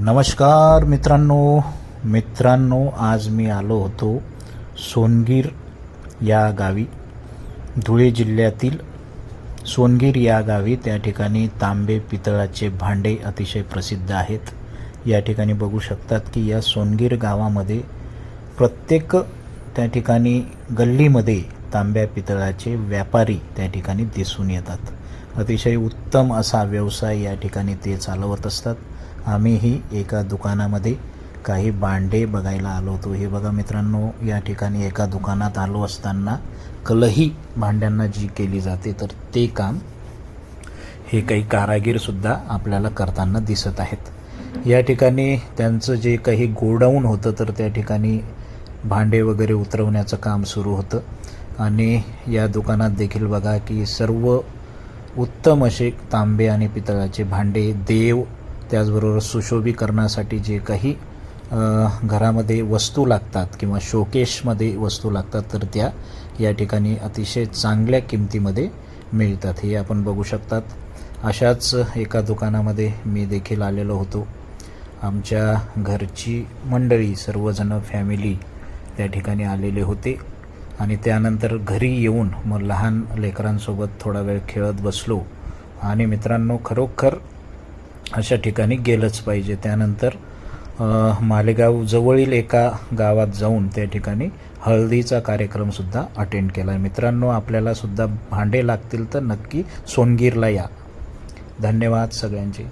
नमस्कार मित्रांनो. मित्रांनो आज मी आलो होतो सोनगीर या गावी. धुळे जिल्ह्यातील सोनगीर या गावी. त्या ठिकाणी तांबे पितळाचे भांडे अतिशय प्रसिद्ध आहेत. या ठिकाणी बघू शकतात की या सोनगीर गावामध्ये प्रत्येक त्या ठिकाणी गल्लीमध्ये तांब्या पितळाचे व्यापारी त्या ठिकाणी दिसून येतात. अतिशय उत्तम असा व्यवसाय या ठिकाणी ते चालवत असतात. आम्हीही एका दुकानामध्ये काही भांडे बघायला आलो होतो. हे बघा मित्रांनो या ठिकाणी एका दुकानात आलो असताना कलही भांड्यांना जी केली जाते तर ते काम हे काही कारागीरसुद्धा आपल्याला करताना दिसत आहेत. या ठिकाणी त्यांचं जे काही गोडाऊन होतं तर त्या ठिकाणी भांडे वगैरे उतरवण्याचं काम सुरू होतं. आणि या दुकानात देखील बघा की सर्व उत्तम असे तांबे आणि पितळाचे भांडे देव त्याचबरोबर सुशोभीकरणासाठी जे काही घरामध्ये वस्तू लागतात किंवा शोकेशमध्ये वस्तू लागतात तर त्या या ठिकाणी अतिशय चांगल्या किमतीमध्ये मिळतात. हे आपण बघू शकतात. अशाच एका दुकानामध्ये मी देखील आलेलो होतो. आमच्या घरची मंडळी सर्वजण फॅमिली त्या ठिकाणी आलेले होते. आणि त्यानंतर घरी येऊन मग लहान लेकरांसोबत थोडा वेळ खेळत बसलो. आणि मित्रांनो खरोखर अशा ठिकाणी गेलंच पाहिजे. त्यानंतर मालेगाव जवळील एका गावात जाऊन त्या ठिकाणी हळदीचा कार्यक्रमसुद्धा अटेंड केला मित्रांनो आपल्यालासुद्धा भांडे लागतील तर नक्की सोनगीरला या. धन्यवाद सगळ्यांचे.